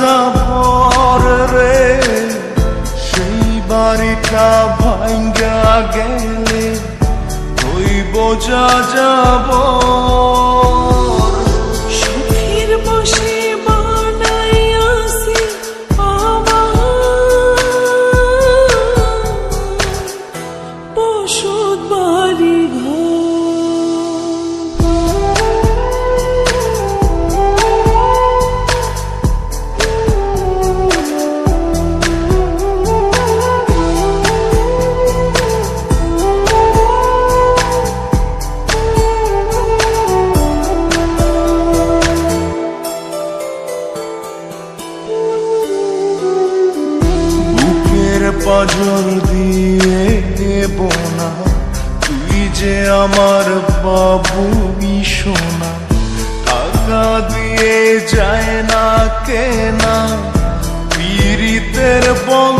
যাবর রে সেই বাড়িটা ভাঙ্গা গেলে ওই বোঝা যাব। বুকের দিয়ে দেব না। তুই যে আমার বাবু সোনা টাকা দিয়ে যায় না কেনা। পীড়িতের বন্ধ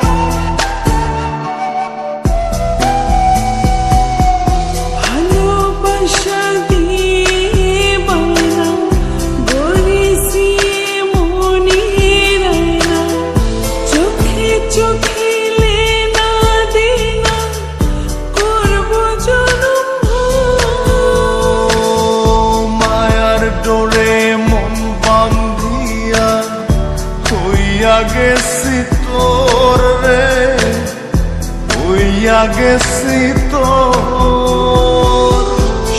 গেছি তোর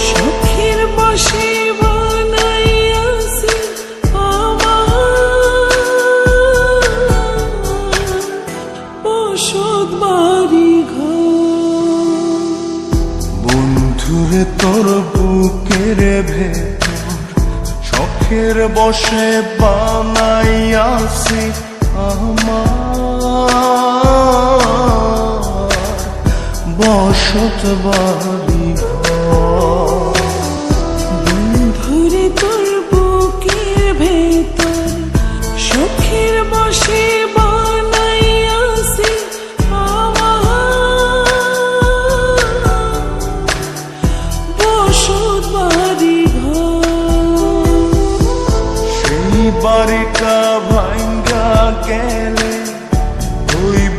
সুখের বসে বানাইয়াছি বসত বাড়ি বন্ধুরে তোর বুকের ভেতর শখের বসে বানাইয়াছি আমার। বসত বাড়ি। বন্ধুরে তোর বুকের ভেতর সুখের বসে বানাইয়াছি আমার বসত বাড়ি ঘর সেই বাড়িটা ভাঙ্গা গেলে